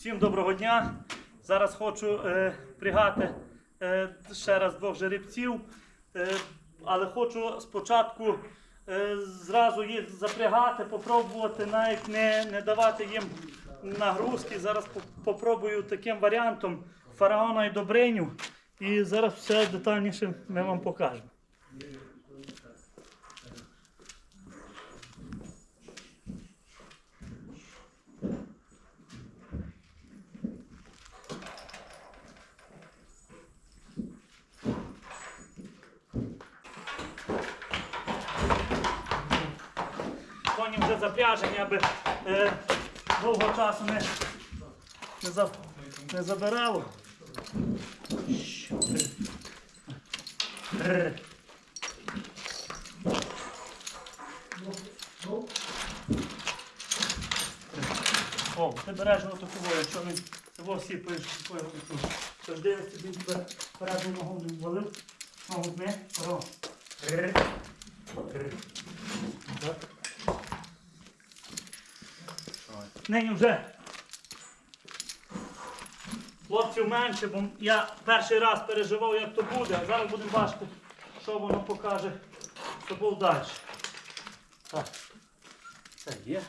Всім доброго дня. Зараз хочу е, пригати е, ще раз двох жеребців, е, але хочу спочатку е, зразу їх запрягати, попробувати, навіть не, не давати їм нагрузки. Зараз по- попробую таким варіантом фараона і Добриню. І зараз все детальніше ми вам покажемо. Коні вже запряжені, аби е, довго часу не, не, за, не забирало. О, ти береш його таково, якщо він його сіпаєш такою рукою. Тож дивишся, він тебе передню ногу не ввалив, ногу не, ро. Р. Р. Так. Нині вже хлопців менше, бо я перший раз переживав, як то буде, а зараз будемо бачити, що воно покаже собою далі. Так, це є.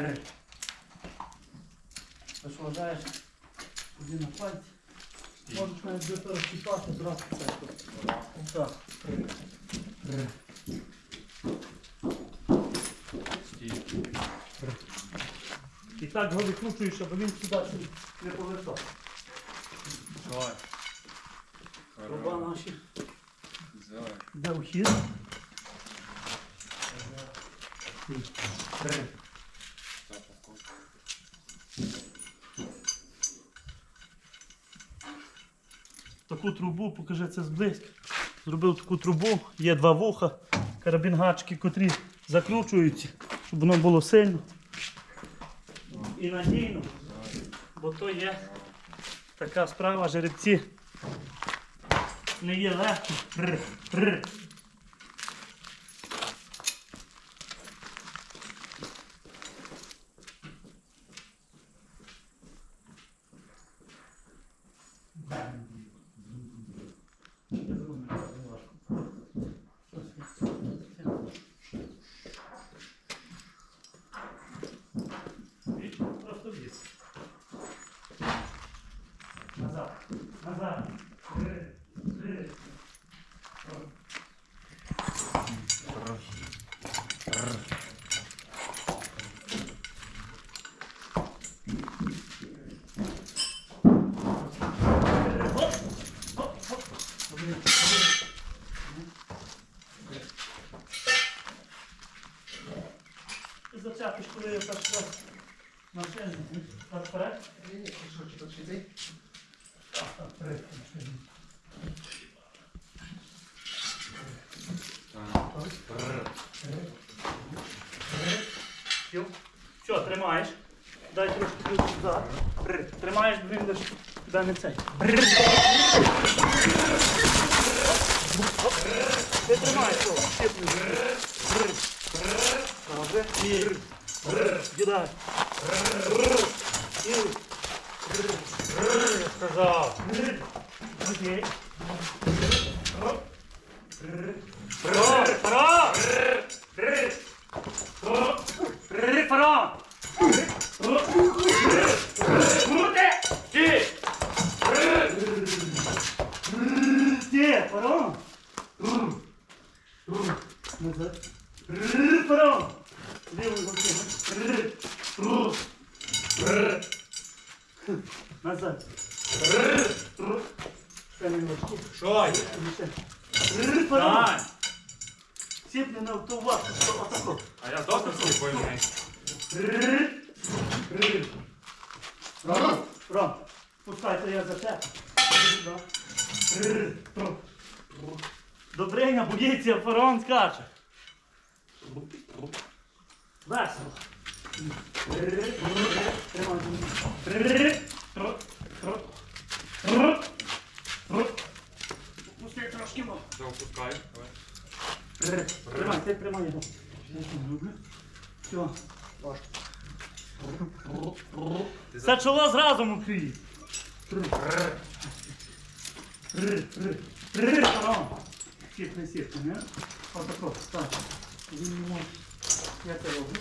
Р. Вважаєш? Тоді на пальці. Можеш навіть до розчіпати, зразу це тут. Так. Р. І так його викручуєш, щоб він сюди не повертав. Давай. Труба наші. Давай. Де вхід? Р. таку трубу, покажи це зблизька. Зробив таку трубу, є два вуха, карабінгачки, котрі закручуються, щоб воно було сильно і надійно. Бо то є така справа, жеребці не є легко. Р, р. І Просто віз. Назад. Назад. Ри, ри. Оп, оп, оп. Добре, добре. І зачепиш, коли я так що машину. Так вперед. Так, так, вперед. машину. Все, Все, тримаєш. Дай трошки плюс туди. Тримаєш, він лиш не цей. Ти тримаєш. Р. Р. Добре. Я сказав. Окей. Р. Р. Пора! Круте! Ти! Ти, пора! Назад. Пора! Лівою рукою. Назад. Ще. Пора! Дай! Сіпни на автоват, отако. А я. Р. Р. Ром, пускайте я за те. Добриня, боїться, фараон скаче. Весело. Пусти трошки, бо. Да, опускай. Тримай, ти тримай його. Все. Це чоло зразу мокріє. Сіпне, сіпне, не? Отако, так. Він не може. Я це роблю.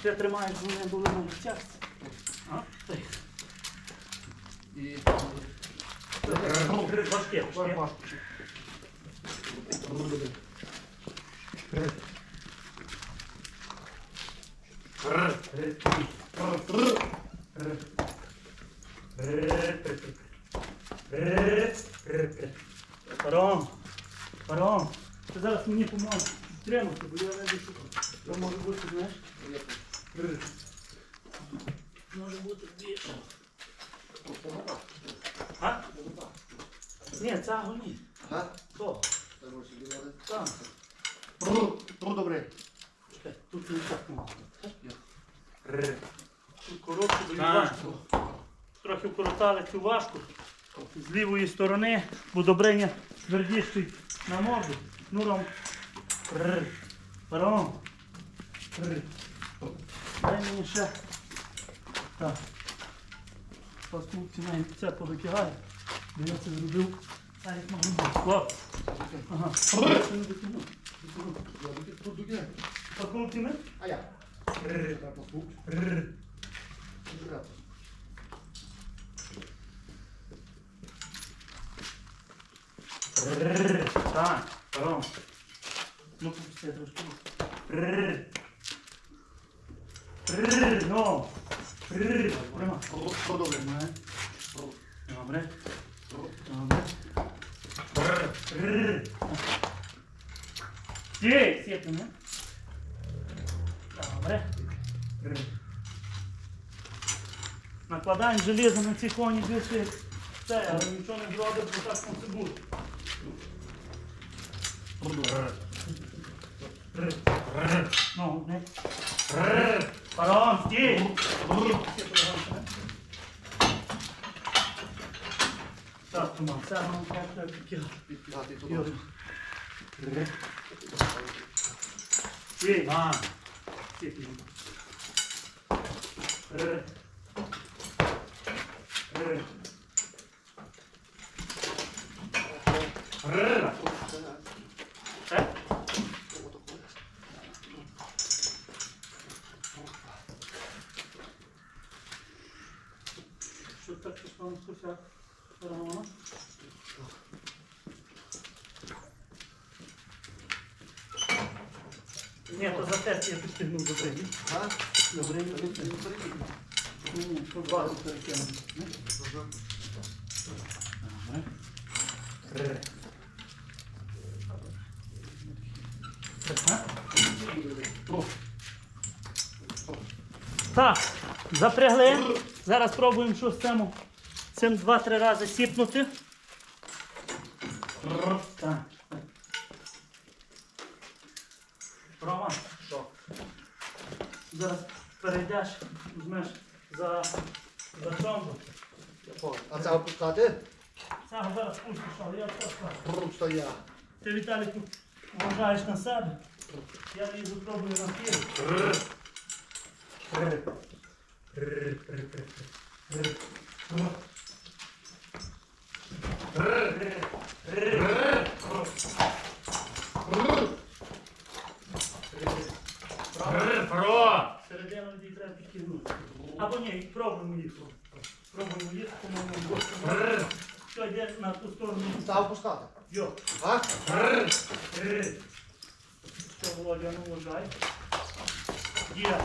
Ще тримаєш, вони були на? Так. І Важке, важке. Паром, паром, ти зараз мені поможеш тримати, бо я не що це може бути, знаєш. Може бути більше. А? Ні, цього ні. А? То, там. Ну, добре. Чекай, Тут не так мало. Коротко, бо Так. важко. Трохи вкоротали цю важку. З лівої сторони, бо добриня твердіший на морду. Ну ром. Рр. Ром. Дай мені ще. Так. Паскудці навіть це повитягає. Бо я це зробив. Так як можна бути. Ага. Ще не дотягнув. Дотягнув. Я тут- дуге. Паскудці ми? А я. Рр. Треба послух. Рр. Дуге. Рррр. Так, Ром. Ну, пусти трошки. Рррр. Рррр, ну. Рррр. Прямо. Про добре. Добре. Добре. Добре. Рррр. Стій, сіпни, не? Добре. Накладаємо железо на ці коні більше це, але нічого не зробить, бо так мусить бути. Ну, не. Паром, стій! Так, Тома, це нам треба підкидати. Стій! Стій, стій. Що так, там куся? Ні, то за тест я підтягнув ні? А? Добре, перекинув. Так, запрягли. Зараз спробуємо що з цим, цим два-три рази сіпнути. Так. Рома, Що? зараз перейдеш, візьмеш за, за чомбу. А це опускати? Цього зараз пустиш, але я це скажу. Просто я. Ти, Віталіку, вважаєш на себе. Я її спробую на фіру. Про! Середину її треба підтягнути. Ні, пробуємо їх. Пробуємо їх, по-моєму. Що йде на ту сторону. Став пускати. Йо. А? Що, Володя, ну вважай. Є.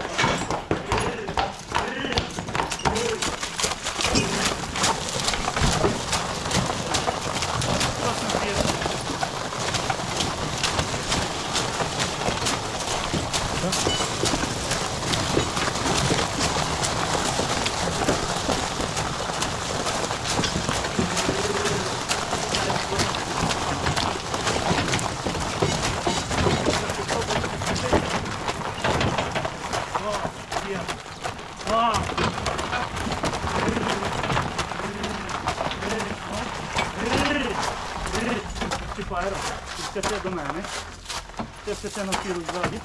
Скати на фіру ззаді.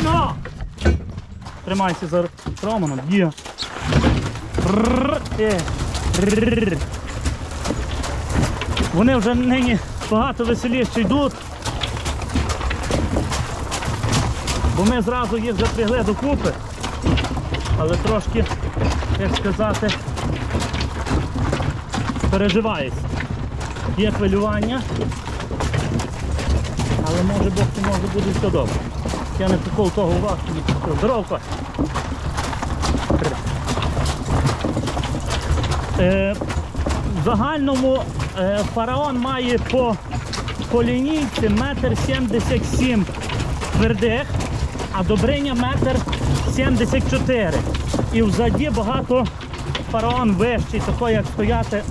Рно! Тримайся за Романом, є. Е. Вони вже нині багато веселіше йдуть. Бо ми зразу їх запрягли докупи. Але трошки, як сказати, переживається. Є хвилювання. Але може Бог може буде все добре. Я не прикол того увагу не. Здорово, Кость. Е, в загальному е, фараон має по, по лінійці метр сімдесят сім твердих, а добриня метр сімдесят чотири. І взаді багато фараон вищий, такий, як стояти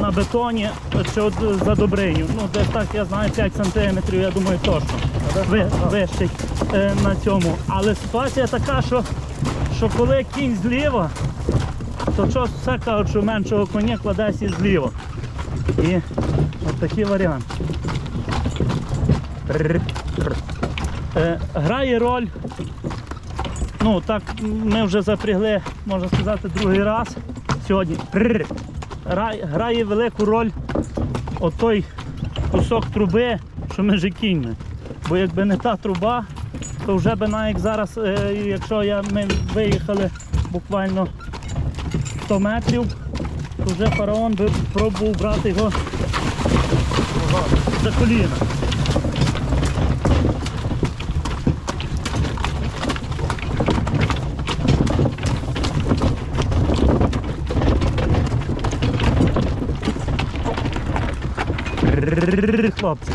на бетоні чи от за добриню. Ну, десь так, я знаю, 5 сантиметрів, я думаю, точно. Ви, вищий е, на цьому. Але ситуація така, що, що коли кінь зліва, то що все кажуть, що меншого коня кладеться зліва. І от такий варіант. Е, грає роль. Ну, так ми вже запрягли, можна сказати, другий раз сьогодні. Грає, велику роль отой кусок труби, що між кіньми. Бо якби не та труба, то вже би навіть зараз, е, якщо я, ми виїхали буквально 100 метрів, то вже фараон би пробував брати його за коліна. Хлопці.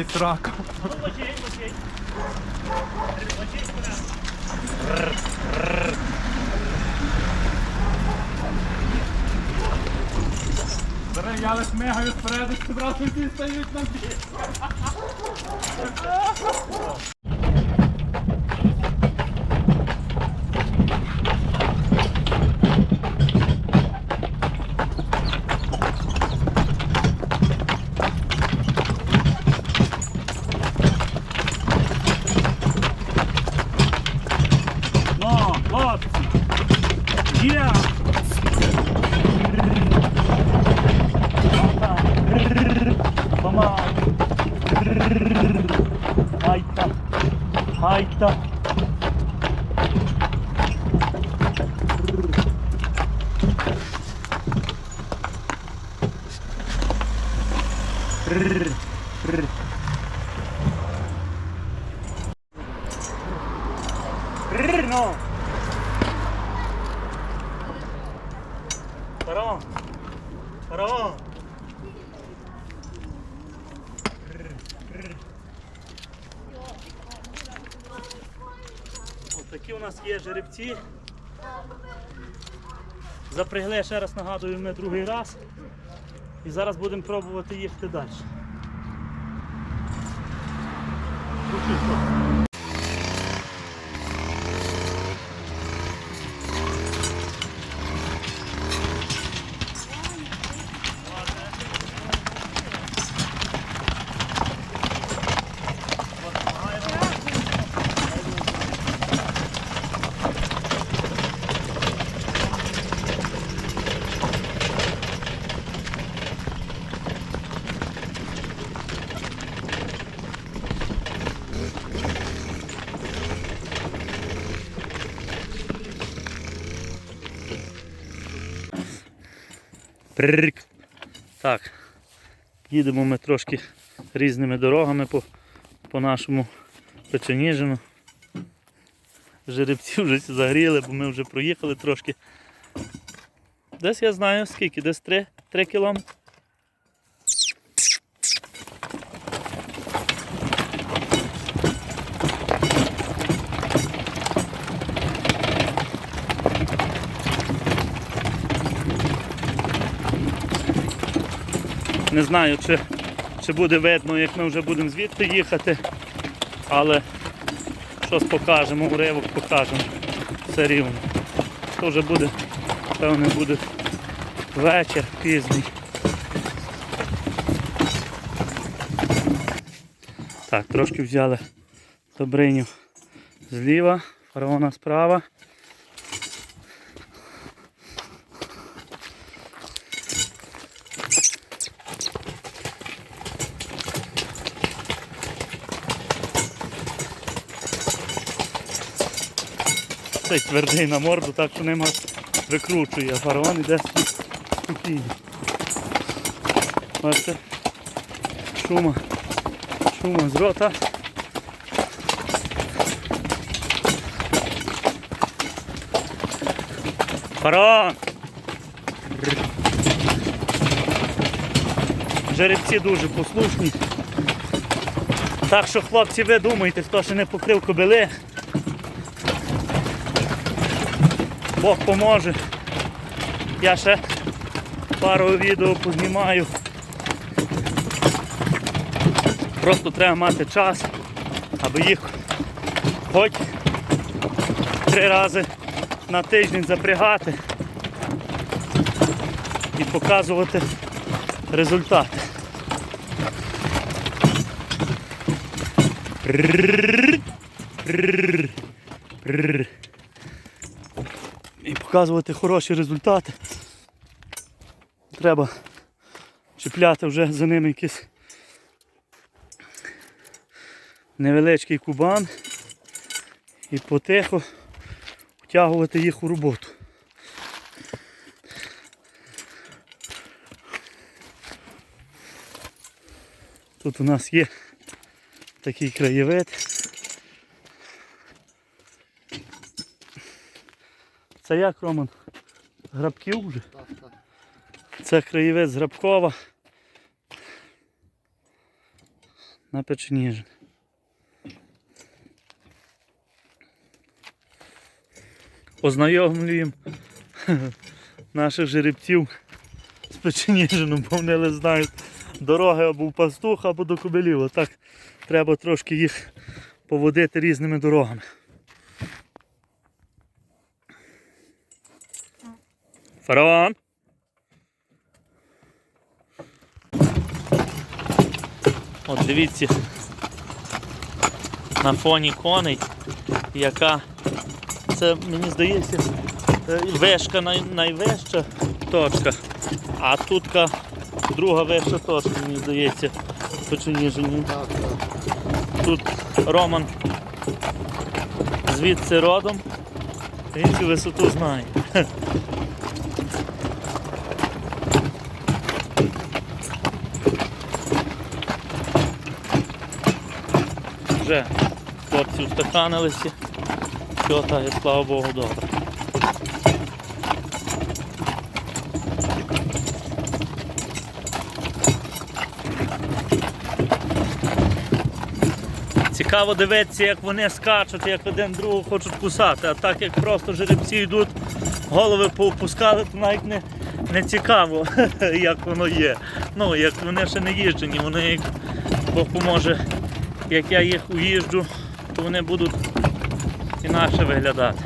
Не рака. Зараз я лиш мигаю спереду, одразу всі стають на бік. Ну, хлопці. Є. Помалу. Хайта. Хайта. No. Фараон. Фараон. Ось такі у нас є жеребці. Запрягли, ще раз нагадую, ми другий раз. І зараз будемо пробувати їхати далі. Так. Їдемо ми трошки різними дорогами по, по нашому Печеніжину. Жеребці вже загріли, бо ми вже проїхали трошки. Десь я знаю скільки, десь 3, 3 кілометри. Не знаю, чи, чи буде видно, як ми вже будемо звідти їхати, але щось покажемо, уривок покажемо все рівно. То вже буде, певне, буде вечір пізній. Так, трошки взяли добриню зліва, фараона справа. Цей твердий на морду, так що нема викручує, а фараон іде спокійно. Бачите? Шума. Шума з рота. Фараон! Жеребці дуже послушні. Так що, хлопці, ви думаєте, хто ще не покрив кобили, Бог поможе. Я ще пару відео познімаю. Просто треба мати час, аби їх хоч три рази на тиждень запрягати і показувати результат. І показувати хороші результати. Треба чіпляти вже за ними якийсь невеличкий кубан і потихо втягувати їх у роботу. Тут у нас є такий краєвид. Це як, Роман? Грабків вже? Так, так. Це краєвид з Грабкова. на печеніжин. Ознайомлюємо наших жеребців з печеніжином, бо вони не знають дороги або в пастух, або до кобилів. Отак треба трошки їх поводити різними дорогами. Фараон. От дивіться на фоні коней, яка це мені здається е, вишка най, найвища точка, а тутка друга вища точка, мені здається, так. Тут Роман звідси родом, він цю висоту знає. Вже хлопці устаканилися, все так, слава Богу, добре. Цікаво дивитися, як вони скачуть, як один другого хочуть кусати. А так як просто жеребці йдуть, голови поопускали, то навіть не, не цікаво, як воно є. Ну, як вони ще не їжджені, вони як Бог поможе, як я їх уїжджу, то вони будуть інакше виглядати.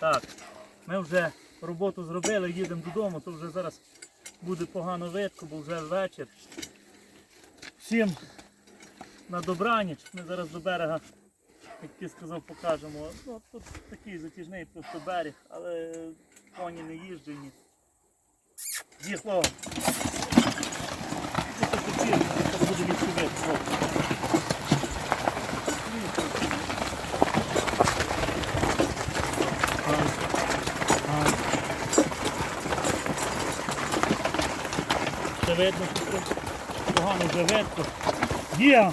Так, ми вже роботу зробили, їдемо додому, то вже зараз буде погано видко, бо вже вечір. Всім на добраніч. Ми зараз до берега, як ти сказав, покажемо. Ну, тут такий затяжний просто берег, але коні не їжджені. Їхало. Тут такі, буде відсюди. Видно, що тут погано вже видно. Є!